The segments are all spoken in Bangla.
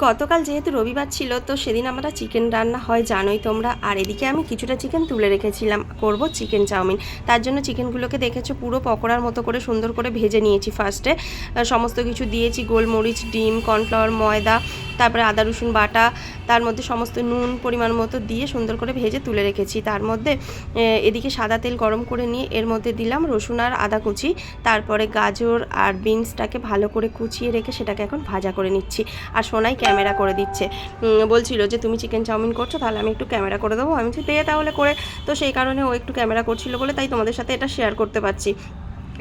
গতকাল যেহেতু রবিবার ছিল, তো সেদিন আমরা চিকেন রান্না হয়, জানোই তোমরা। আর এদিকে আমি কিছুটা চিকেন তুলে রেখেছিলাম, করব চিকেন চাউমিন। তার জন্য চিকেনগুলোকে দেখেছ, পুরো পকোড়ার মতো করে সুন্দর করে ভেজে নিয়েছি ফার্স্টে সমস্ত কিছু দিয়েছি, গোলমরিচ, ডিম, কর্নফ্লাওয়ার, ময়দা, তারপরে আদা, রসুন, বাটা, তার মধ্যে সমস্ত নুন পরিমাণ মতো দিয়ে সুন্দর করে ভেজে তুলে রেখেছি। তার মধ্যে এদিকে সাদা তেল গরম করে নিয়ে এর মধ্যে দিলাম রসুন আর আদা কুচি। তারপরে গাজর আর বিনসটাকে ভালো করে কুচিয়ে রেখে সেটাকে এখন ভাজা করে নিচ্ছি। আর সোনাই ক্যামেরা করে দিচ্ছে। বলছিল যে তুমি চিকেন চাউমিন করছ তাহলে আমি একটু ক্যামেরা করে দেবো। আমি বলছি, দে তাহলে করে। তো সেই কারণে ও একটু ক্যামেরা করছিল বলে তাই তোমাদের সাথে এটা শেয়ার করতে পারছি।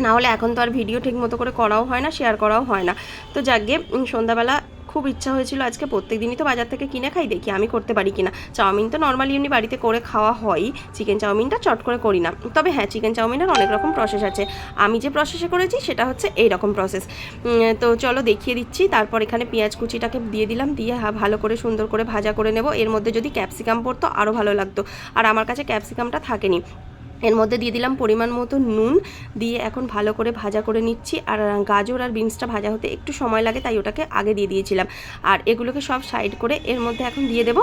নাহলে এখন তো আর ভিডিও ঠিক মতো করে করাও হয় না শেয়ার করাও হয় না। তো যাকে সন্ধ্যাবেলা খুব ইচ্ছা হয়েছিল আজকে প্রত্যেক দিনই তো বাজার থেকে কিনে খাই, দেখি আমি করতে পারি কিনা। চাউমিন তো নর্মালি এমনি বাড়িতে করে খাওয়া হয়, চিকেন চাউমিনটা চট করে করি না। তবে হ্যাঁ চিকেন চাউমিনের অনেক রকম প্রসেস আছে। আমি যে প্রসেসে করেছি, সেটা হচ্ছে এই রকম প্রসেস তো চলো দেখিয়ে দিচ্ছি, তারপর এখানে পেঁয়াজ কুচিটাকে দিয়ে দিলাম, দিয়ে ভালো করে সুন্দর করে ভাজা করে নেব। এর মধ্যে যদি ক্যাপসিকাম পড়তো আরও ভালো লাগতো। আর আমার কাছে ক্যাপসিকামটা থাকেনি। এর মধ্যে দিয়ে দিলাম পরিমাণ মতো নুন। দিয়ে এখন ভালো করে ভাজা করে নিচ্ছি। আর গাজর আর বিনসটা ভাজা হতে একটু সময় লাগে, তাই ওটাকে আগে দিয়ে দিয়েছিলাম। আর এগুলোকে সব সাইড করে এর মধ্যে এখন দিয়ে দেবো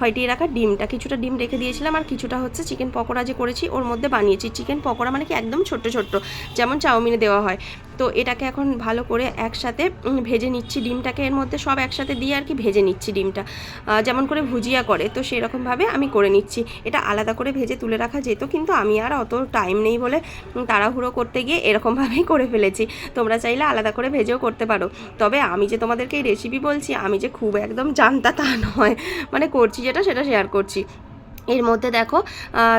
ফাইটিয়ে রাখা ডিমটা। কিছুটা ডিম রেখে দিয়েছিলাম, আর কিছুটা হচ্ছে চিকেন পকোড়া যে করেছি, ওর মধ্যে বানিয়েছি। চিকেন পকোড়া মানে কি একদম ছোট্ট ছোট্ট, যেমন চাউমিনে দেওয়া হয়। তো এটাকে এখন ভালো করে একসাথে ভেজে নিচ্ছি ডিমটাকে। এর মধ্যে সব একসাথে দিয়ে আর কি ভেজে নিচ্ছি ডিমটা। যেমন করে ভুজিয়া করে, তো সেরকমভাবে আমি করে নিচ্ছি। এটা আলাদা করে ভেজে তুলে রাখা যেত কিন্তু আমি আর অত টাইম নেই বলে তাড়াহুড়ো করতে গিয়ে এরকমভাবেই করে ফেলেছি। তোমরা চাইলে আলাদা করে ভেজেও করতে পারো। তবে আমি যে তোমাদেরকে এই রেসিপি বলছি, আমি যে খুব একদম জানতা তা নয়। মানে করছি যেটা, সেটা শেয়ার করছি। এর মধ্যে দেখো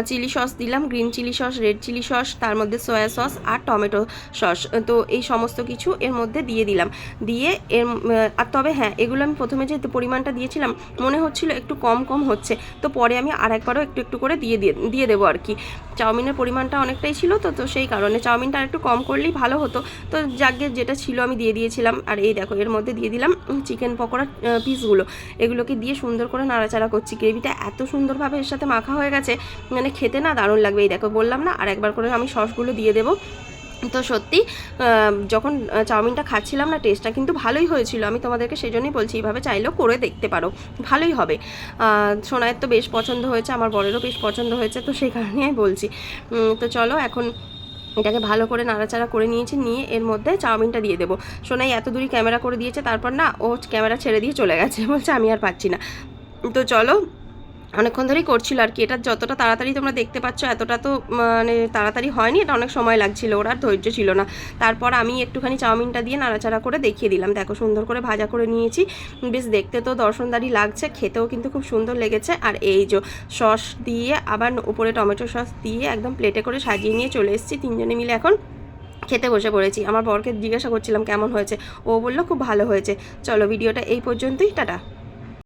চিলি সস দিলাম, green chilli sauce, red chilli sauce, তার মধ্যে সয়া সস আর টমেটো সস। তো এই সমস্ত কিছু এর মধ্যে দিয়ে দিলাম। দিয়ে এর আর তবে হ্যাঁ এগুলো আমি প্রথমে যে পরিমাণটা দিয়েছিলাম, মনে হচ্ছিল একটু কম কম হচ্ছে। তো পরে আমি আর একবারও একটু একটু করে দিয়ে দিয়ে দিয়ে দেবো আর কি। চাউমিনের পরিমাণটা অনেকটাই ছিল তো তো সেই কারণে চাউমিনটা একটু কম করলেই ভালো হতো। তো যাকে যেটা ছিল আমি দিয়ে দিয়েছিলাম। আর এই দেখো, এর মধ্যে দিয়ে দিলাম চিকেন পকোড়া পিসগুলো এগুলোকে দিয়ে সুন্দর করে নাড়াচাড়া করছি। গ্রেভিটা এত সুন্দরভাবে এর সাথে মাখা হয়ে গেছে মানে খেতে না দারুণ লাগবে। এই দেখো, বললাম না আর একবার করে আমি সসগুলো দিয়ে দেবো। তো সত্যি যখন চাউমিনটা খাচ্ছিলাম না টেস্টটা কিন্তু ভালোই হয়েছিল। আমি তোমাদেরকে সেই জন্যই বলছি, এইভাবে চাইলেও করে দেখতে পারো। ভালোই হবে। সোনায়ের তো বেশ পছন্দ হয়েছে, আমার বরেরও বেশ পছন্দ হয়েছে, তো সেই কারণেই আমি বলছি। তো চলো এখন এটাকে ভালো করে নাড়াচাড়া করে নিয়েছি, নিয়ে এর মধ্যে চাউমিনটা দিয়ে দেবো। সোনাই এত দূরই ক্যামেরা করে দিয়েছে, তারপর না ও ক্যামেরা ছেড়ে দিয়ে চলে গেছে, বলছে আমি আর পাচ্ছি না। তো চলো অনেকক্ষণ ধরেই করছিল আর কি। এটা যতটা তাড়াতাড়ি তোমরা দেখতে পাচ্ছ, এতটা তো মানে তাড়াতাড়ি হয়নি, এটা অনেক সময় লাগছিল, ওর আর ধৈর্য ছিল না। তারপর আমি একটুখানি চাউমিনটা দিয়ে নাড়াচাড়া করে দেখিয়ে দিলাম। দেখো, সুন্দর করে ভাজা করে নিয়েছি। বেশ, দেখতে তো দর্শনদারি লাগছে, খেতেও কিন্তু খুব সুন্দর লেগেছে। আর এই যে, সস দিয়ে আবার উপরে টমেটো সস দিয়ে একদম প্লেটে করে সাজিয়ে নিয়ে চলে এসেছি তিনজনে মিলে এখন খেতে বসে পড়েছি। আমার বরকে জিজ্ঞাসা করছিলাম কেমন হয়েছে, ও বলল, খুব ভালো হয়েছে। চলো, ভিডিওটা এই পর্যন্তই, টাটা।